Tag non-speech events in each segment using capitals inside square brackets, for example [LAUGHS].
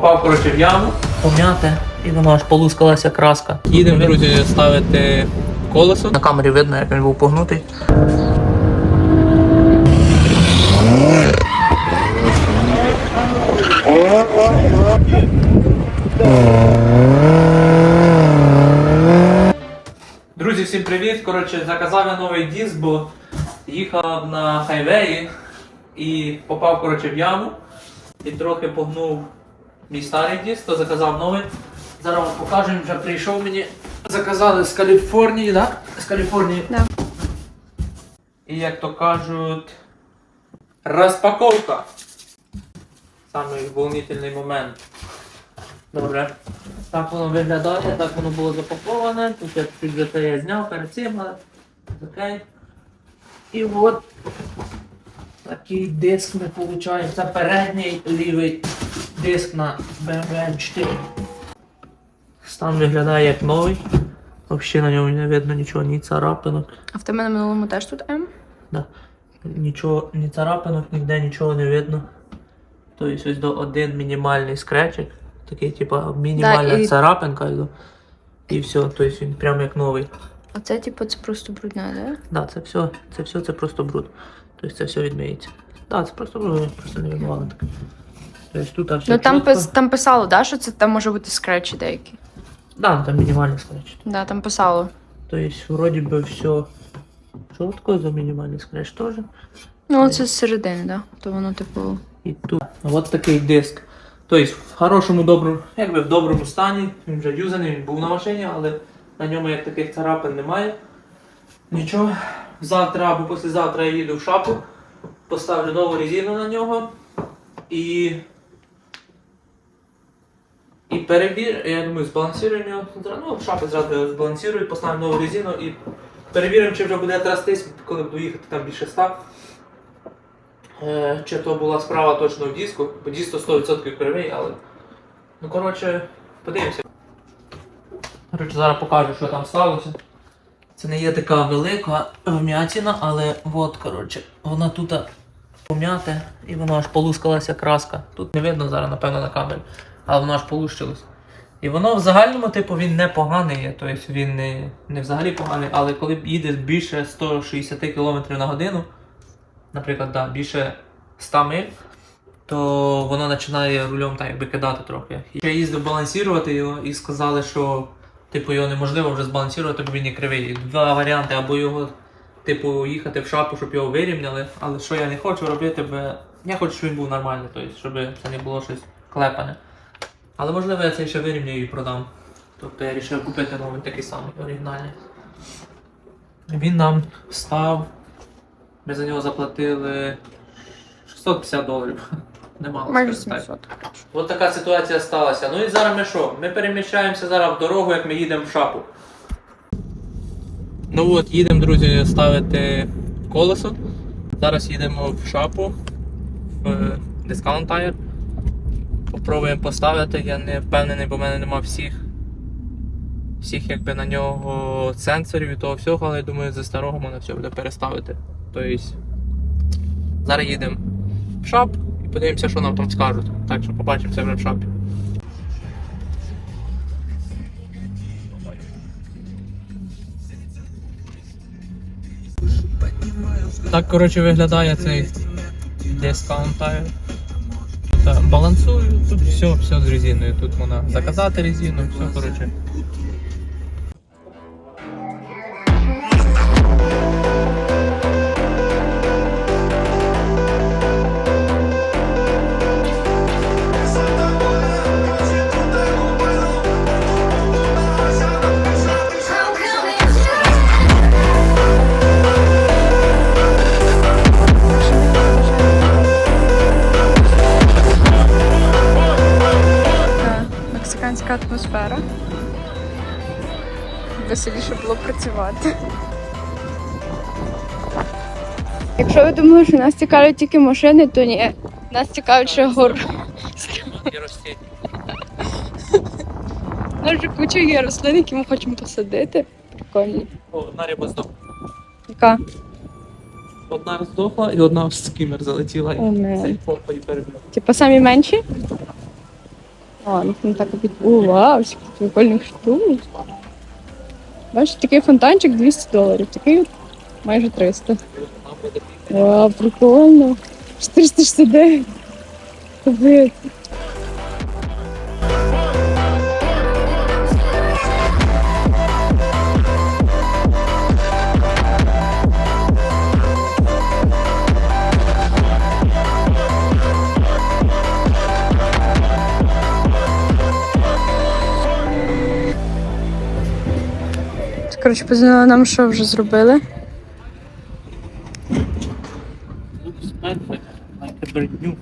попав коротше в яму, пом'яте, і воно аж полускалася краска. Їдемо, друзі, ставити колесо. На камері видно, як він був погнутий. Друзі, всім привіт! Коротше, заказав я новий диск, бо їхав на хайвеї і попав коротше, в яму і трохи погнув мій старий диск, то заказав новий. Зараз вам покажу, він вже прийшов мені. Заказали з Каліфорнії, так? З Каліфорнії. Да. І як то кажуть, розпаковка. Самий волнительний момент. Добре. Так воно виглядає, так воно було запаковане. Тут я чуть вже це я зняв перед цим, окей. І от такий диск ми получаємо. Це передній лівий диск на BMW M4. Стан виглядає як новий. Взагалі на ньому не видно нічого, ні царапинок. А в тебе на минулому теж тут М? Да. Нічого, ні царапинок, ніде нічого не видно. Тобто ось до один мінімальний скречик. Такий, типа, мінімальна і- царапинка. І, і все, тобто він прям як новий. А це, типу, це просто брудне, да? Да, це все, це все це просто бруд. Тобто це все відмиється. Да, це просто бруд, просто не відмивали таке. Тобто тут все Ну там, чітко. там писало, да, що це там може бути скретчі деякі. Да, там мінімальний скреч. Да, там писало. Тобто, вроді би все чітко, за мінімальний скреч теж. Ну, це з середини, да. То воно, типу. І тут от такий диск. Тобто в хорошому доброму, якби в доброму стані. Він вже юзаний, він був на машині, але на ньому як таких царапин немає. Нічого. Завтра або післязавтра я їду в шапу, поставлю нову резину на нього і. І перевір, я думаю, збалансуємо його. Ну, шапи зразу його збалансую, поставлю нову резину і перевіримо, чи вже буде трастись, коли буду їхати там більше ста. Е, Чи то була справа точно в диску, бо то 100% кривий, але. Ну, коротше, подивимося. Коротше, зараз покажу, що там сталося. Це не є така велика вм'ятина, але от, коротше, вона тут пом'яте і воно аж полускалася краска. Тут не видно зараз, напевно, на камері, але воно аж полущилось. І воно в загальному, типу, він не поганий тобто він не, не взагалі поганий, але коли їде більше 160 км на годину, наприклад, да, більше 100 миль, то воно починає рулем так якби кидати трохи. І Я їздив балансувати його і сказали, що типу його неможливо вже збалансувати, бо він є кривий. Два варіанти, або його, типу, їхати в шапу, щоб його вирівняли, але що я не хочу робити, бо я хочу, щоб він був нормальний, тобто, щоб це не було щось клепане. Але можливо я це ще вирівняю і продам. Тобто я вирішив купити новий такий самий оригінальний. Він нам став. Ми за нього заплатили 650 доларів. [LAUGHS] Немало. Майже скажімо так. 700. От така ситуація сталася. Ну і зараз ми що? Ми переміщаємося зараз в дорогу, як ми їдемо в шапу. Ну от, їдемо, друзі, ставити колесо. Зараз їдемо в шапу в Discount Tire. Попробуємо поставити. Я не впевнений, бо в мене нема всіх. Всіх якби на нього сенсорів і того всього, але я думаю, за старого можна все буде переставити. Тобто зараз їдемо в шап і подивимося, що нам там скажуть. Так що побачимося вже в шапі. Так, коротше, виглядає цей дискаунт балансую, тут все, все з резиною. Тут можна заказати резину, все, коротше. Атмосфера. Веселіше було працювати. Якщо ви думали, що нас цікавлять тільки машини, то ні. Нас цікавить ще гор. У нас вже куча є рослин, які ми хочемо посадити. Прикольні. О, одна риба здохла. Яка? Одна здохла і одна в скімер залетіла О, не. і цей фото і перебила. Типа самі менші? А, ну там так вау, скільки прикольних штук. Бачиш, такий фонтанчик 200 доларів, такий майже 300. Вау, прикольно. 469. Капець. Коротше, позвонила нам, що вже зробили. Looks perfect, like a brand new.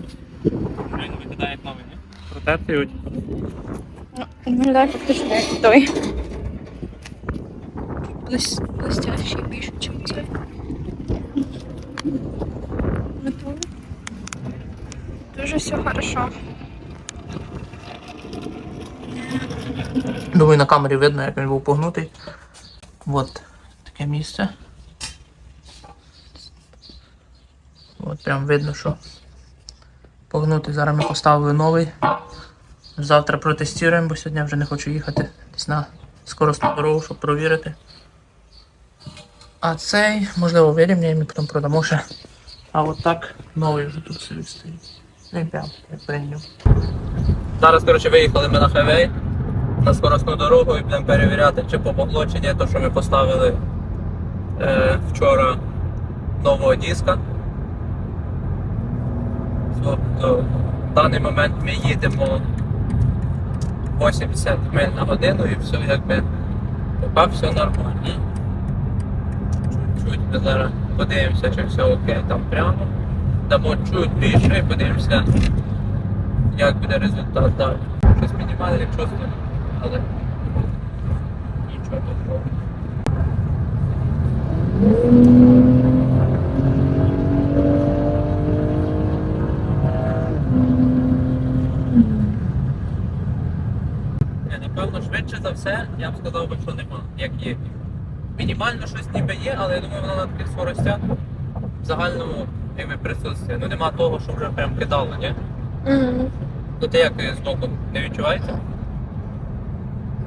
Він виглядає новий, ні? Протерти його, типу. Виглядає фактично як той. Блестящий більше, ніж цей. Метал. Дуже все хорошо. Думаю, на камері видно, як він був погнутий. От таке місце. От прям видно, що погнутий. Зараз ми поставили новий. Завтра протестуємо, бо сьогодні вже не хочу їхати десь на скоростну дорогу, щоб провірити. А цей, можливо, вирівняємо і потім продамо ще. А от так новий вже тут собі стоїть. Він прям як прийняв. Зараз, коротше, виїхали ми на хайвей на скоростну дорогу і будемо перевіряти, чи помогло, чи ні, то, що ми поставили е, вчора нового диска. Тобто, в даний момент ми їдемо 80 миль на годину і все якби поки все нормально. Чуть-чуть ми зараз подивимося, чи все окей там прямо. Дамо чуть більше і подивимося, як буде результат далі. Щось мінімальне чувство, але нічого такого. Ні, Напевно, швидше за все, я б сказав би, що нема, як є. Мінімально щось ніби є, але я думаю, воно на таких скоростях в загальному якби присутствує. Ну нема того, що вже прям кидало, ні? Ну ти як е, з боку не відчувається?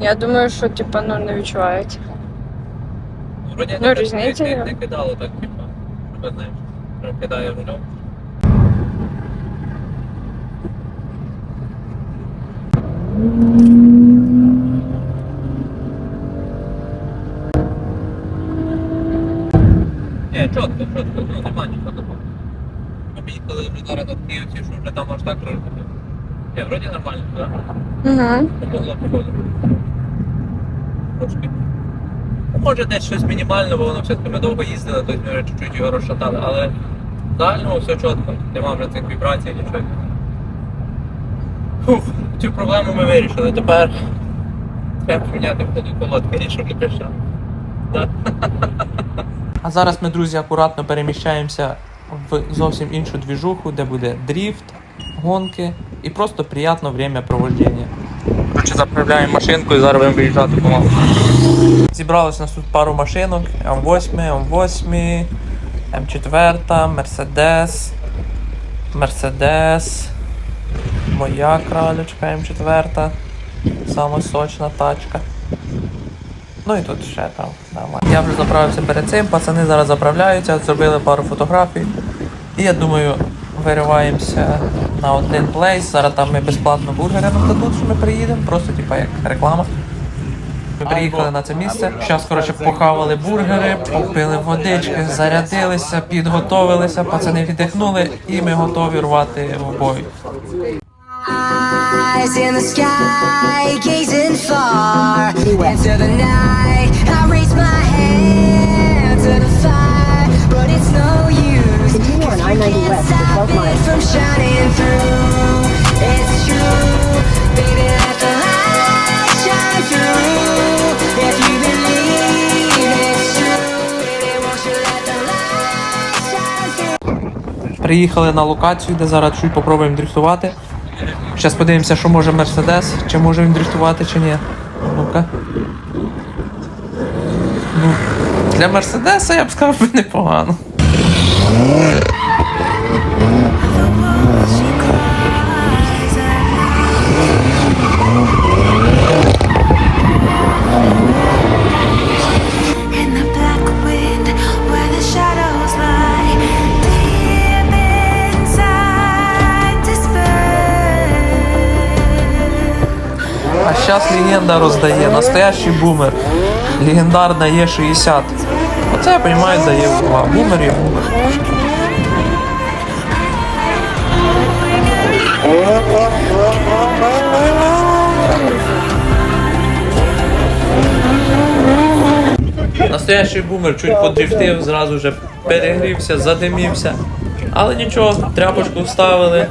Я думаю, що типа ну не відчувають. Вроді Ну, не, різниця не, є. не, не кидало так, типа. Тебе знаєш, прям кидає рулем. Ні, чітко, чітко, ну нема нічого такого. Поїхали вже зараз до Київці, що вже там аж так трошки. Ні, вроді нормально, так? Угу. Трошки. Ну, Може десь щось мінімальне, бо воно все-таки ми довго їздили, то ми вже чуть-чуть його розшатали, але в загальному все чітко, нема вже цих вібрацій, нічого. Фух, цю проблему ми вирішили. Тепер треба поміняти входу колодки, щоб не кричав. А зараз ми, друзі, акуратно переміщаємося в зовсім іншу двіжуху, де буде дріфт, гонки і просто приємне время проводження. Коротше, заправляємо машинку і зараз будемо виїжджати помалу. Зібралось у нас тут пару машинок: М8, М8, М4, Мерседес, Мерседес, моя кралечка М4, сама сочна тачка. Ну і тут ще там нормально. Я вже заправився перед цим, пацани зараз заправляються, зробили пару фотографій. І я думаю, вириваємося на один плейс. Зараз там ми безплатно бургери нам дадуть, що ми приїдемо, просто типа як реклама. Ми приїхали на це місце. Зараз, коротше, похавали бургери, попили водички, зарядилися, підготовилися, пацани віддихнули і ми готові рвати в бой. Eyes in the sky, gazing far into the night. I raise my hand Приїхали на локацію, де зараз чуть попробуємо дрифтувати. Зараз подивимося, що може Мерседес, чи може він дрифтувати, чи ні. Ну-ка. Ну, для Мерседеса я б сказав [LAUGHS] непогано. А легенда роздає. Настоящий бумер. Легендарна Е60. Оце я розумію, дає увага. Бумер є бумер. Настоящий бумер чуть подрифтив, зразу вже перегрівся, задимівся. Але нічого, тряпочку вставили,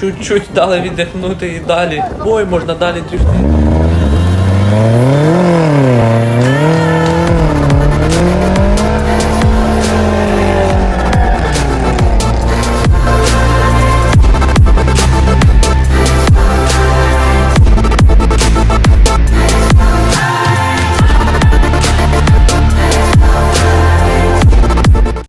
чуть-чуть дали віддихнути і далі. Ой, можна далі дрифтити.